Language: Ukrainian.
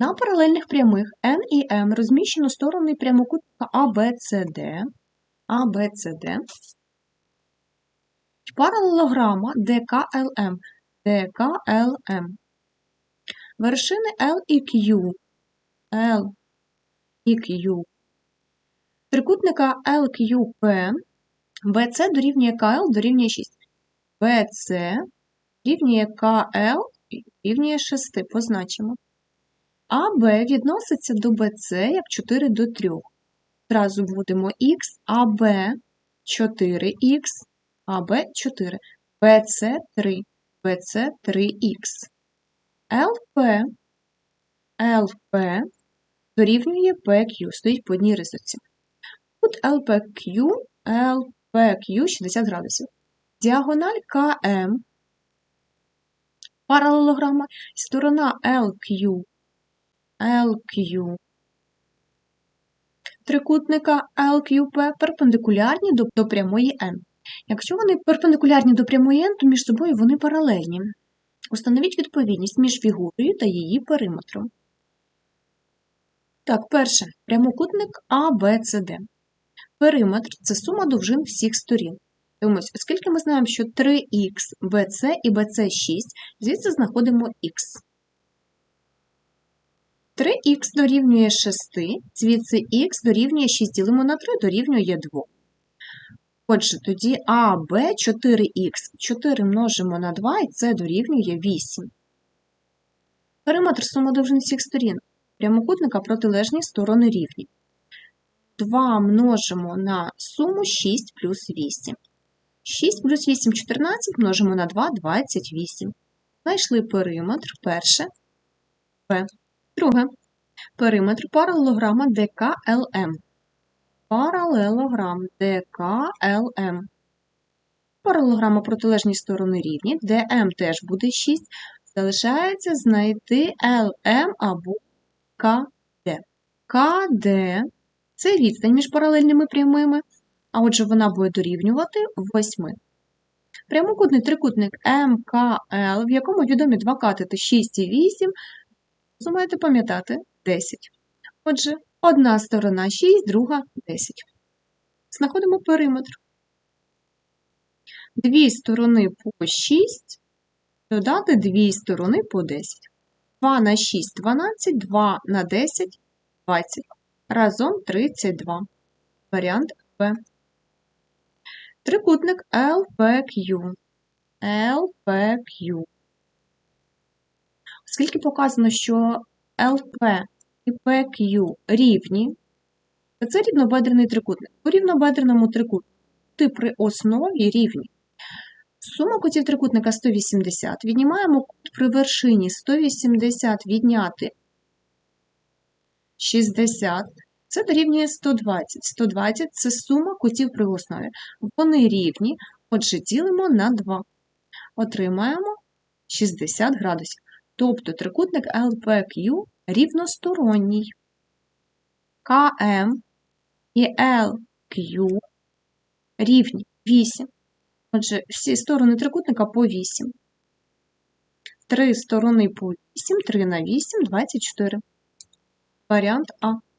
На паралельних прямих N і M розміщено сторони прямокутника ABCD, ABCD, паралелограма DKLM, DKLM. Вершини L і Q, L і Q. Трикутника LQP, BC дорівнює KL дорівнює 6. BC рівнює KL рівнює 6, позначимо. АБ відноситься до БЦ як 4 до 3. Зразу вводимо Х, АБ 4х, АБ 4, БЦ 3, БЦ 3х. ЛП, ЛП дорівнює PQ, стоїть по одній рисочці. Тут LPQ, LPQ 60 градусів. Діагональ КМ, паралелограма, сторона LQ, LQ. Трикутника LQP перпендикулярні до, до прямої N. Якщо вони перпендикулярні до прямої N, то між собою вони паралельні. Установіть відповідність між фігурою та її периметром. Так, перше. Прямокутник ABCD. Периметр це сума довжин всіх сторін. Дивимось, оскільки ми знаємо, що 3х BC і BC 6, звідси знаходимо х. 3х дорівнює 6, звідси х дорівнює 6 ділимо на 3 дорівнює 2. Отже, тоді АБ 4х 4 множимо на 2 і це дорівнює 8. Периметр довжин всіх сторін. Прямокутника протилежні сторони рівні. 2 множимо на суму 6 плюс 8. 6 плюс 8 14 множимо на 2 28. Знайшли периметр перше П. Друге. Периметр паралелограма ДКЛМ. Паралелограм ДКЛМ. Паралелограма протилежні сторони рівні, ДМ теж буде 6. Залишається знайти ЛМ або КД. КД це відстань між паралельними прямими, а отже, вона буде дорівнювати 8. Прямокутний трикутник МКЛ, в якому відомі два катети 6 і 8, маєте пам'ятати 10. Отже, одна сторона 6, друга 10. Знаходимо периметр. Дві сторони по 6, додати дві сторони по 10. 2 на 6 12, 2 на 10 20. Разом 32. Варіант Б. Трикутник LPQ. LPQ. Оскільки показано, що LP і PQ рівні, то це рівнобедрений трикутник. У рівнобедреному трикутнику при основі рівні. Сума кутів трикутника 180. Віднімаємо кут при вершині 180 відняти 60. Це дорівнює 120. 120 це сума кутів при основі. Вони рівні, отже, ділимо на 2. Отримаємо 60 градусів. Тобто трикутник LPQ рівносторонній. КМ і LQ рівні 8. Отже, всі сторони трикутника по 8. Три сторони по 8, 3 на 8, 24. Варіант А.